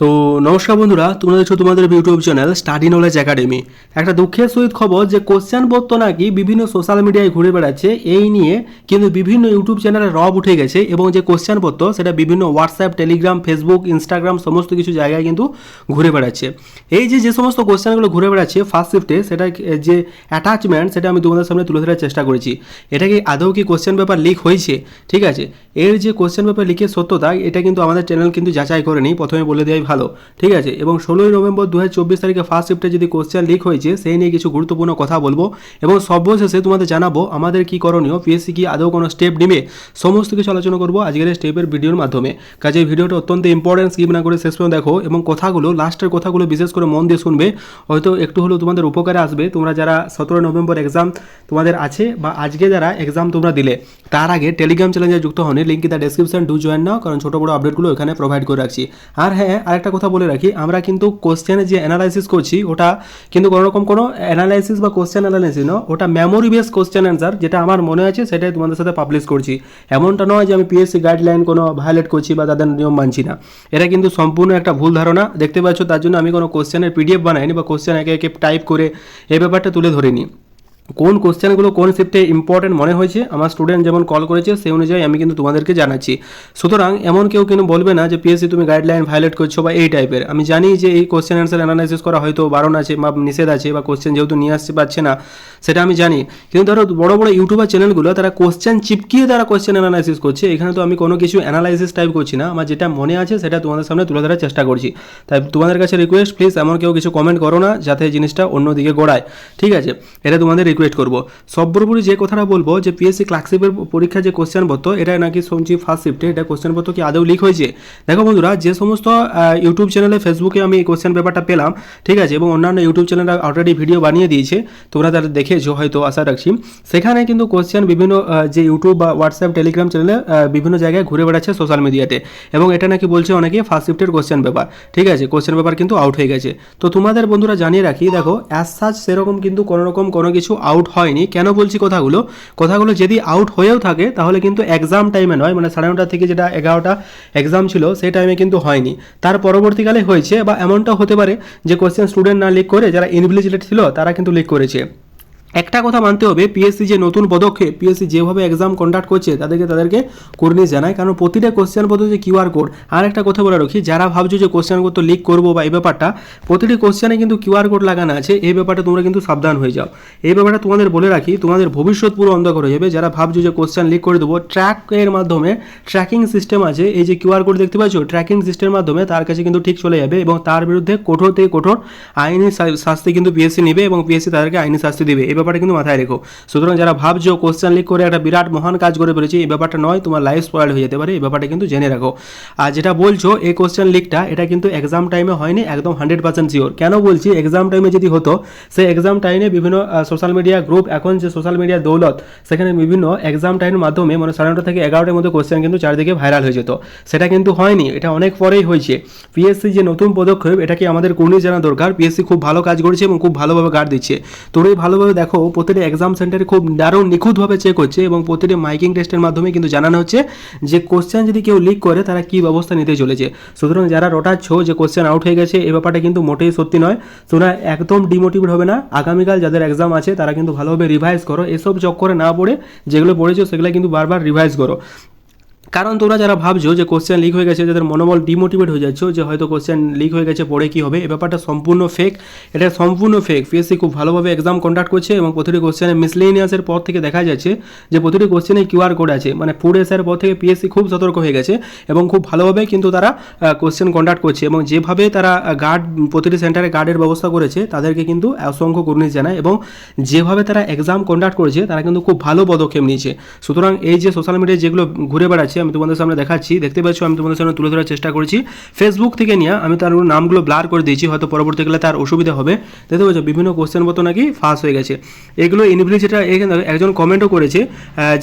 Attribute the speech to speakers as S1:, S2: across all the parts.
S1: তো নমস্কার বন্ধুরা, তোমরা দেখছ তোমাদের YouTube channel study knowledge academy একটা দুঃখের সহিত খবর যে কোশ্চেন পত্র নাকি বিভিন্ন সোশ্যাল মিডিয়ায় ঘুরে বেড়াচ্ছে, এই নিয়ে কিন্তু বিভিন্ন ইউটিউব চ্যানেলে রব উঠে গেছে এবং যে কোশ্চেন পত্র সেটা বিভিন্ন হোয়াটসঅ্যাপ টেলিগ্রাম ফেসবুক ইনস্টাগ্রাম সমস্ত কিছু জায়গায় কিন্তু ঘুরে বেড়াচ্ছে। এই যে যে সমস্ত কোশ্চেনগুলো ঘুরে বেড়াচ্ছে ফার্স্ট শিফটে সেটা যে অ্যাটাচমেন্ট সেটা আমি তোমাদের সামনে তুলে ধরার চেষ্টা করেছি। এটা কি আদৌ কি কোশ্চেন পেপার লিক হয়েছে? ঠিক আছে? এর যে কোশ্চেন পেপার লিকের সত্যতা, এটা কিন্তু আমাদের চ্যানেল কিন্তু যাচাই করেনি। প্রথমে বলে দেওয়াই ভালো, ঠিক আছে? এবং ষোলোই নভেম্বর দু চব্বিশ তারিখে ফার্স্ট শিফটে যদি কোশ্চেন লিক হয়েছে, সেই নিয়ে কিছু গুরুত্বপূর্ণ কথা বলব। এবং সর্বশেষে তোমাদের জানাব, আমাদের কি করণীয়? পিএসসি কি আদৌ কোনো স্টেপ নেবে? সমস্ত কিছু আলোচনা করব আজকের স্টেপের ভিডিওর মাধ্যমে। কাজে ভিডিওটা অত্যন্ত ইম্পর্টেন্ট স্কিপ না করে শেষ পর্যন্ত দেখো। এবং কথাগুলো লাস্টের কথাগুলো বিশেষ করে মন দিয়ে শুনবে। হয়তো একটু হলেও তোমাদের উপকারে আসবে। তোমরা যারা সতেরো নভেম্বর এক্সাম তোমাদের আছে বা আজকে যারা এক্সাম তোমরা দিলে, তার আগে টেলিগ্রাম চ্যানেলে যুক্ত হন link the description do join now কারণ ছোটো বড়ো আপডেটগুলো এখানে প্রোভাইড করে রাখছি। আর হ্যাঁ আরেকটা কথা বলে রাখি, আমরা কিন্তু কোশ্চেনে যে অ্যানালাইসিস করছি, ওটা কিন্তু কোনো রকম কোনো অ্যানালাইসিস বা কোশ্চেন অ্যানালাইসিস নয়, ওটা মেমোরি বেস কোশ্চেন অ্যান্সার যেটা আমার মনে আছে, সেটাই তোমাদের সাথে পাবলিশ করছি। এমনটা নয় যে আমি পিএসসি গাইডলাইন কোনো ভায়োলেট করছি বা তাদের নিয়ম মানছি না। এটা কিন্তু সম্পূর্ণ একটা ভুল ধারণা। দেখতে পাচ্ছ তার জন্য আমি কোনো কোশ্চেনের পিডিএফ বানাইনি বা কোশ্চেন একে একে টাইপ করে এই ব্যাপারটা তুলে ধরিনি। কোন কোশ্চেনগুলো কোন শিফটে ইম্পর্টেন্ট মনে হয়েছে, আমার স্টুডেন্ট যেমন কল করেছে, সেই অনুযায়ী আমি কিন্তু তোমাদেরকে জানাচ্ছি। সুতরাং এমন কেউ কিন্তু বলবে না যে পিএসসি তুমি গাইডলাইন ভায়োলেট করছ বা এই টাইপের আমি জানি যে এই কোশ্চেন অ্যান্সার অ্যানালাইসিস করা হয়তো বারণ আছে বা নিষেধ আছে বা কোশ্চেন যেহেতু নিয়ে আসতে পারছে না, সেটা আমি জানি। কিন্তু ধরো, বড় বড় ইউটিউবার চ্যানেলগুলো তারা কোশ্চেন চিপকিয়ে তারা কোশ্চেন অ্যানালাইসিস করছে। এখানে তো আমি কোনো কিছু অ্যানালাইসিস টাইপ করছি না। আমার যেটা মনে আছে, সেটা তোমাদের সামনে তুলে ধরার চেষ্টা করছি। তাই তোমাদের কাছে রিকোয়েস্ট প্লিজ এমন কেউ কিছু কমেন্ট করো না, যাতে জিনিসটা অন্যদিকে গড়ায়। ঠিক আছে? এটা তোমাদের রিকোয়েস্ট করব। সর্বোপরি যে কথাটা বলব যে পিএসসি ক্লার্কশিপের পরীক্ষা যে কোশ্চেন পত্র এটা নাকি শুনছি ফার্স্ট শিফটে এটা কোশ্চেন পত্র কি আদৌ লিক হয়েছে? দেখো বন্ধুরা, যে সমস্ত ইউটিউব চ্যানেলে ফেসবুকে আমি এই কোশ্চেন পেপারটা পেলাম, ঠিক আছে, এবং অন্যান্য ইউটিউব চ্যানেলরা অলরেডি ভিডিও বানিয়ে দিয়েছে, তোমরা তারা দেখেছ হয়তো, আশা রাখছি। সেখানে কিন্তু কোশ্চেন বিভিন্ন যে ইউটিউব বা হোয়াটসঅ্যাপ টেলিগ্রাম চ্যানেলে বিভিন্ন জায়গায় ঘুরে বেড়াচ্ছে সোশ্যাল মিডিয়াতে এবং এটা নাকি বলছে অনেকে ফার্স্ট শিফটের কোশ্চেন পেপার ঠিক আছে কোশ্চেন পেপার কিন্তু আউট হয়ে গেছে। তো তোমাদের বন্ধুরা জানিয়ে রাখি, দেখো অ্যাজ সাচ সেরকম কিন্তু কোনো রকম কোনো কিছু আউট হয়নি। কেন বলছি কথাগুলো? কথাগুলো যদি আউট হয়েও থাকে, তাহলে কিন্তু এক্সাম টাইমে নয় মানে সাড়ে নটা থেকে যেটা এগারোটা এক্সাম ছিল, সেই টাইমে কিন্তু হয়নি। তার পরবর্তীকালে হয়েছে বা এমনটাও হতে পারে যে কোয়েশ্চেন স্টুডেন্ট না লিক করে, যারা ইনভিলিজিলেট ছিল, তারা কিন্তু লিক করেছে। একটা কথা মানতে হবে পিএসসি যে নতুন পদক্ষেপ পিএসসি যেভাবে এক্সাম কন্ডাক্ট করছে, তাদেরকে তাদেরকে কর্নিশ জানায় কারণ প্রতিটা কোশ্চেন যে কিউআর কোড আর একটা কথা বলে রাখি, যারা ভাবছ যে কোশ্চেন পত্র লিক করব বা এই ব্যাপারটা, প্রতিটি কোশ্চেনে কিন্তু কিউআর কোড লাগানো আছে, এই ব্যাপারটা তোমরা কিন্তু সাবধান হয়ে যাও। এই ব্যাপারটা তোমাদের বলে রাখি, তোমাদের ভবিষ্যৎ পুরো অন্ধকার হয়ে যাবে। যারা ভাবছ যে কোশ্চেন লিক করে দেবো ট্র্যাকের মাধ্যমে ট্র্যাকিং সিস্টেম আছে, এই যে কিউআর কোড দেখতে পাচ্ছ ট্র্যাকিং সিস্টেমের মাধ্যমে তার কাছে কিন্তু ঠিক চলে যাবে এবং তার বিরুদ্ধে কঠোর থেকে কঠোর আইনি শাস্তি কিন্তু পিএসসি নেবে এবং পিএসসি তাদেরকে আইনি শাস্তি দেবে। ব্যাপারটা কিন্তু মাথায় রেখো। সুতরাং যারা ভাবছ কোশ্চেন লিক করে একটা বিরাট মহান কাজ করে ফেলেছে, এই ব্যাপারটা নয়, তোমার লাইফ স্পয়েল হয়ে যেতে পারে, এই ব্যাপারটা কিন্তু জেনে রাখো। আর যেটা বলছো, এই কোশ্চেন লিকটা এটা কিন্তু এক্সাম টাইমে হয়নি, একদম হান্ড্রেড পার্সেন্ট শিওর কেন বলছি এক্সাম টাইমে যদি হতো, সেই এক্সাম টাইমে বিভিন্ন সোশ্যাল মিডিয়া গ্রুপ এখন যে সোশ্যাল মিডিয়া দৌলত, সেখানে বিভিন্ন এক্সাম টাইমের মাধ্যমে মানে সাড়ে নটা থেকে এগারোটার মধ্যে কোশ্চেন কিন্তু চারিদিকে ভাইরাল হয়ে যেত। সেটা কিন্তু হয়নি, এটা অনেক পরেই হয়েছে। পিএসসি যে নতুন পদক্ষেপ এটাকে আমাদের কর্নিশ জানা দরকার? পিএসসি খুব ভালো কাজ করেছে এবং খুব ভালোভাবে গার্ড দিচ্ছে। তোমরা ভালোভাবে দেখো প্রতিটি এক্সাম সেন্টারে খুব দারুণ নিখুঁতভাবে চেক হচ্ছে এবং প্রতিটি মাইকিং টেস্টের মাধ্যমে কিন্তু জানানো হচ্ছে যে কোশ্চেন যদি কেউ লিক করে, তারা কী ব্যবস্থা নিতে চলেছে। সুতরাং যারা রটাচ্ছ যে কোশ্চেন আউট হয়ে গেছে, এ ব্যাপারটা কিন্তু মোটেই সত্যি নয়। তোমরা একদম ডিমোটিভেট হবে না। আগামীকাল যাদের এক্সাম আছে, তারা কিন্তু ভালোভাবে রিভাইজ করো। এসব চক্করে না পড়ে যেগুলো পড়েছো, সেগুলো কিন্তু বারবার রিভাইজ করো। কারণ তোমরা যারা ভাবছ যে কোশ্চেন লিক হয়ে গেছে, যাদের মনোবল ডিমোটিভেট হয়ে যাচ্ছ, যে হয়তো কোশ্চেন লিক হয়ে গেছে, পড়ে কী হবে, এ ব্যাপারটা সম্পূর্ণ ফেক এটা সম্পূর্ণ ফেক পিএসসি খুব ভালোভাবে এক্সাম কন্ডাক্ট করছে এবং প্রতিটি কোশ্চেনে মিসলেনিয়াসের পর থেকে দেখা যাচ্ছে যে প্রতিটি কোশ্চেনে কিউআর কোড আছে। মানে ফুড এসের পর থেকে পিএসসি খুব সতর্ক হয়ে গেছে এবং খুব ভালোভাবে কিন্তু তারা কোশ্চেন কন্ডাক্ট করছে এবং যেভাবে তারা গার্ড প্রতিটি সেন্টারে গার্ডের ব্যবস্থা করেছে, তাদেরকে কিন্তু অসংখ্য কুর্নিশ জানায় এবং যেভাবে তারা এক্সাম কন্ডাক্ট করেছে, তারা কিন্তু খুব ভালো পদক্ষেপ নিয়েছে। সুতরাং এই যে সোশ্যাল মিডিয়ায় যেগুলো ঘুরে বেড়াচ্ছে আমি তোমাদের সামনে দেখাচ্ছি। দেখতে পাচ্ছ, আমি তোমাদের সামনে তুলে ধরার চেষ্টা করেছি। ফেসবুক থেকে নিয়ে আমি তার নামগুলো ব্লার করে দিয়েছি, হয়তো পরবর্তীকালে তার অসুবিধা হবে। দেখতে পাচ্ছ, বিভিন্ন কোশ্চেন মতো নাকি ফাঁস হয়ে গেছে। এগুলো ইনভিজিটার একজন কমেন্টও করেছে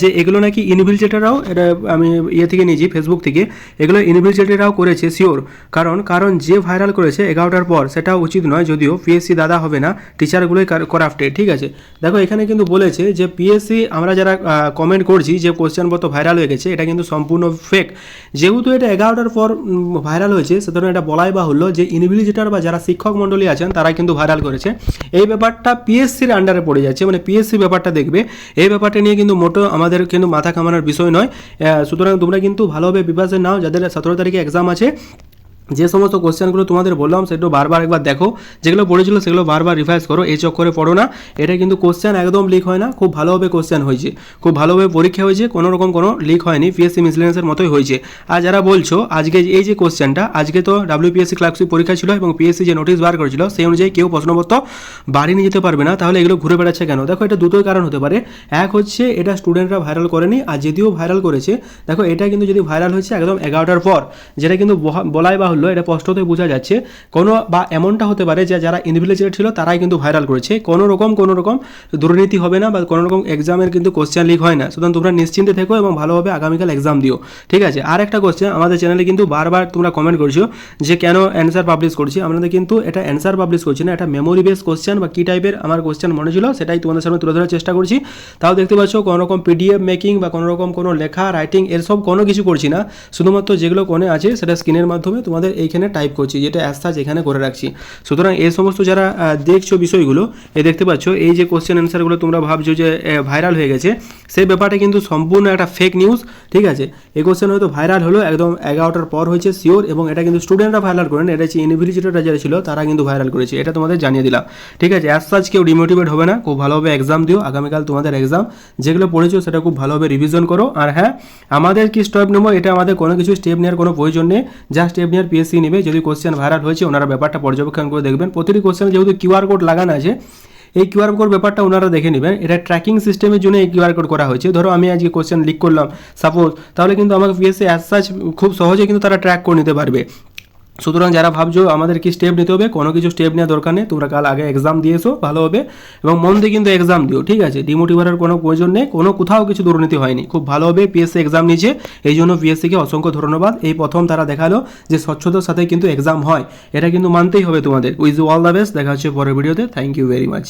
S1: যে এগুলো নাকি ইনভিজিটাররাও এটা আমি ইয়ে থেকে নিয়েছি ফেসবুক থেকে, এগুলো ইনভিজিটাররাও করেছে শিওর কারণ কারণ যে ভাইরাল করেছে এগারোটার পর সেটা উচিত নয়, যদিও পিএসসি দাদা হবে না টিচারগুলোই করাফটেড ঠিক আছে? দেখো, এখানে কিন্তু বলেছে যে পিএসসি আমরা যারা কমেন্ট করছি, যে কোশ্চেন মতো ভাইরাল হয়ে গেছে, এটা কিন্তু সম্পূর্ণ সম্পূর্ণ ফেক যেহেতু এটা এগারোটার পর ভাইরাল হয়েছে সুতরাং এটা বলাই বাহুল্য যে ইনভিজিটার বা যারা শিক্ষক মণ্ডলী আছেন তারা কিন্তু ভাইরাল করেছে। এই ব্যাপারটা পিএসসির আন্ডারে পড়ে যাচ্ছে মানে পিএসসি ব্যাপারটা দেখবে। এই ব্যাপারটা নিয়ে কিন্তু মোটো আমাদের কিন্তু মাথা কামানোর বিষয় নয়। সুতরাং তোমরা কিন্তু ভালোভাবে বিভাসে নাও, যাদের সতেরো তারিখে এক্সাম আছে যে সমস্ত কোশ্চেনগুলো তোমাদের বললাম, সেগুলো বারবার একবার দেখো। যেগুলো পড়েছিল, সেগুলো বারবার রিভাইজ করো, এই চক্করে পড়ো না। এটা কিন্তু কোশ্চেন একদম লিক হয় না, খুব ভালোভাবে কোশ্চেন হয়েছে। খুব ভালোভাবে পরীক্ষা হয়েছে, কোনো রকম কোনো লিক হয়নি পিএসসি মিসলেন্সের মতোই হয়েছে। আর যারা বলছো, আজকে এই যে কোশ্চেনটা, আজকে তো ডাব্লিউপিএসসি ক্লার্কশিপ পরীক্ষা ছিল এবং পিএসসি যে নোটিশ বার করেছিল, সেই অনুযায়ী কেউ প্রশ্নপত্র বাড়ি নিয়ে যেতে পারবে না। তাহলে এগুলো ঘুরে বেড়াচ্ছে কেন? দেখো, এটা দুটোই কারণ হতে পারে। এক হচ্ছে, এটা স্টুডেন্টরা ভাইরাল করেনি, আর যদিও ভাইরাল করেছে, দেখো, এটা কিন্তু যদি ভাইরাল হয়েছে একদম এগারোটার পর, যেটা কিন্তু বলাই বাহুল্য এটা স্পষ্টতই বোঝা যাচ্ছে, কোনো বা এমনটা হতে পারে যে যারা ইনভিজিলেটেড ছিল, তারাই কিন্তু ভাইরাল করেছে। কোনো রকম কোনো রকম দুর্নীতি হবে না বা কোনো রকম এক্সামের কিন্তু কোশ্চেন লিক হয় না। সুতরাং তোমরা নিশ্চিন্তে থেকো এবং ভালোভাবে আগামীকাল এক্সাম দিও। ঠিক আছে? আর একটা কোশ্চেন আমাদের চ্যানেলে কিন্তু বারবার তোমরা কমেন্ট করছ যে কেন অ্যান্সার পাবলিশ করছি। আমাদের কিন্তু এটা অ্যান্সার পাবলিশ করছি না, এটা মেমোরি বেস কোশ্চেন বা কী টাইপের আমার কোশ্চেন মনে ছিল, সেটাই তোমাদের সামনে তুলে ধরার চেষ্টা করছি। তাও দেখতে পাচ্ছ, কোনো রকম পিডিএফ মেকিং বা কোনো রকম কোনো লেখা রাইটিং এর সব কোনো কিছু করছি না। শুধুমাত্র যেগুলো কোণে আছে, সেটা স্ক্রিনের মাধ্যমে তোমাদের এইখানে টাইপ করছি, যেটা অ্যাসাজ এখানে করে রাখছি। সুতরাং এই সমস্ত যারা দেখছ বিষয়গুলো এই দেখতে পাচ্ছ, এই যে কোশ্চেন অ্যান্সারগুলো তোমরা ভাবছ যে ভাইরাল হয়ে গেছে সেই ব্যাপারটা কিন্তু সম্পূর্ণ একটা ফেক নিউজ ঠিক আছে? এই কোশ্চেন হয়তো ভাইরাল হলো, একদম এগারোটার পর হয়েছে শিওর এবং এটা কিন্তু স্টুডেন্টরা ভাইরাল করেন, এটা হচ্ছে ইউনিভার্সিটিটা যারা ছিল, তারা কিন্তু ভাইরাল করেছে, এটা তোমাদের জানিয়ে দিলাম, ঠিক আছে? অ্যাজ সাচ কেউ ডিমোটিভেট হবে না, খুব ভালোভাবে এক্সাম দিও, আগামীকাল তোমাদের এক্সাম যেগুলো পড়েছো সেটা খুব ভালোভাবে রিভিশন করো, আর হ্যাঁ আমাদের কি স্টেপ নেব, এটা আমাদের কোনো কিছু স্টেপ নেওয়ার কোনো প্রয়োজন নেই যা স্টেপ নেওয়ার পিএসসি নেবে, যদি কোশ্চেন ভাইরাল হয়েছে, ওনারা ব্যাপারটা পর্যবেক্ষণ করে দেখবেন। প্রতিটি কোশ্চেনে যেহেতু কিউআর কোড লাগানো আছে, এই কিউআর কোড ব্যাপারটা ওনারা দেখে নেবেন। এটা ট্র্যাকিং সিস্টেমের জন্য এই কিউআর কোড করা হয়েছে। ধরো, আমি আজকে কোশ্চেন লিক করলাম সাপোজ তাহলে কিন্তু আমাকে পিএসসি অ্যাজ সাচ খুব সহজে কিন্তু তারা ট্র্যাক করে নিতে পারবে। সুতরাং যারা ভাবছ আমাদের কি স্টেপ নিতে হবে, কোনো কিছু স্টেপ নেওয়ার দরকার নেই, তোমরা কাল আগে এক্সাম দিয়ে এসো হবে। এবং মন দিয়ে কিন্তু এক্সাম দিও, ঠিক আছে? ডিমোটিভারের কোনো প্রয়োজন নেই, কোনো কোথাও কিছু দুর্নীতি হয়নি। খুব ভালো হবে পিএসসি এক্সাম নিয়েছে, এই জন্য পিএসসিকে অসংখ্য ধন্যবাদ। এই প্রথম তারা দেখাল যে স্বচ্ছতার সাথে কিন্তু এক্সাম হয়, এটা কিন্তু মানতেই হবে তোমাদের। উইজ অল দ্য বেস্ট, দেখা হচ্ছে পরের ভিডিওতে। Thank you very much